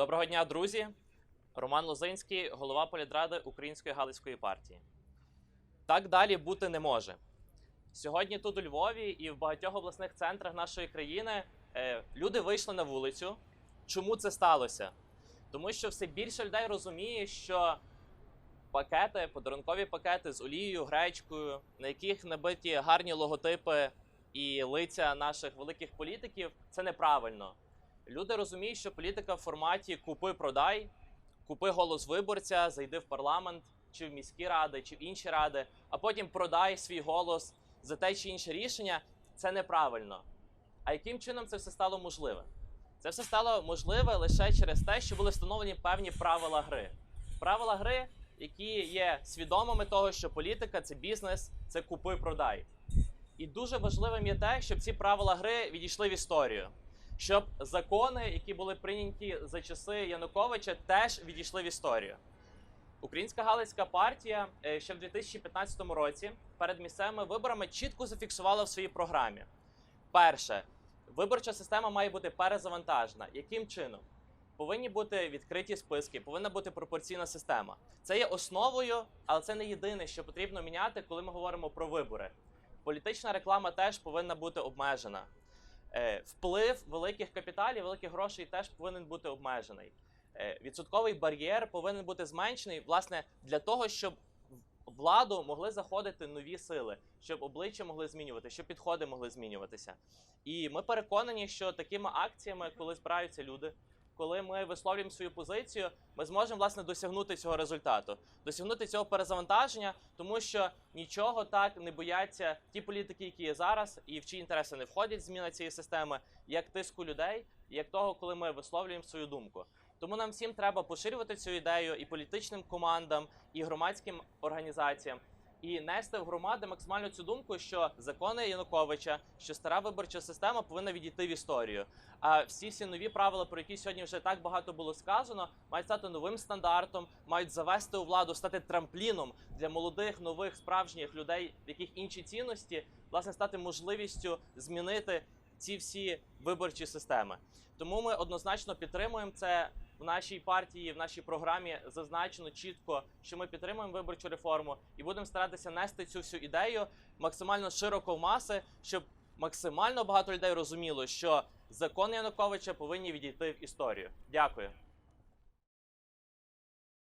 Доброго дня, друзі! Роман Лозинський, голова політради Української Галицької партії. Так далі бути не може. Сьогодні тут у Львові і в багатьох обласних центрах нашої країни е, люди вийшли на вулицю. Чому це сталося? Тому що все більше людей розуміє, що пакети, подарункові пакети з олією, гречкою, на яких набиті гарні логотипи і лиця наших великих політиків, це неправильно. Люди розуміють, що політика в форматі купи-продай, купи голос виборця, зайди в парламент, чи в міські ради, чи в інші ради, а потім продай свій голос за те чи інше рішення. Це неправильно. А яким чином це все стало можливе? Це все стало можливе лише через те, що були встановлені певні правила гри. Правила гри, які є свідомими того, що політика це бізнес, це купи-продай. І дуже важливим є те, щоб ці правила гри відійшли в історію щоб закони, які були прийняті за часи Януковича, теж відійшли в історію. Українська Галицька партія е, ще в 2015 році перед місцевими виборами чітко зафіксувала в своїй програмі: перше, виборча система має бути перезавантажена. Яким чином? Повинні бути відкриті списки, повинна бути пропорційна система. Це є основою, але це не єдине, що потрібно міняти, коли ми говоримо про вибори. Політична реклама теж повинна бути обмежена. Е, Вплив великих капіталів, великих грошей теж повинен бути обмежений. Е, Відсотковий бар'єр повинен бути зменшений, власне, для того, щоб владу могли заходити нові сили, щоб обличчя могли змінювати, щоб підходи могли змінюватися. І ми переконані, що такими акціями, коли збираються люди, коли ми висловлюємо свою позицію, ми зможемо власне досягнути цього результату, досягнути цього перезавантаження, тому що нічого так не бояться ті політики, які є зараз, і в чиї інтереси не входять зміна цієї системи, як тиску людей, як того, коли ми висловлюємо свою думку. Тому нам всім треба поширювати цю ідею і політичним командам, і громадським організаціям, і нести в громади максимально цю думку, що закони Януковича, що стара виборча система повинна відійти в історію. А всі всі нові правила, про які сьогодні вже так багато було сказано, мають стати новим стандартом, мають завести у владу, стати трампліном для молодих, нових справжніх людей, яких інші цінності, власне, стати можливістю змінити ці всі виборчі системи. Тому ми однозначно підтримуємо це в нашій партії, в нашій програмі зазначено чітко, що ми підтримуємо виборчу реформу і будемо старатися нести цю всю ідею максимально широко в маси, щоб максимально багато людей розуміло, що закони Януковича повинні відійти в історію. Дякую.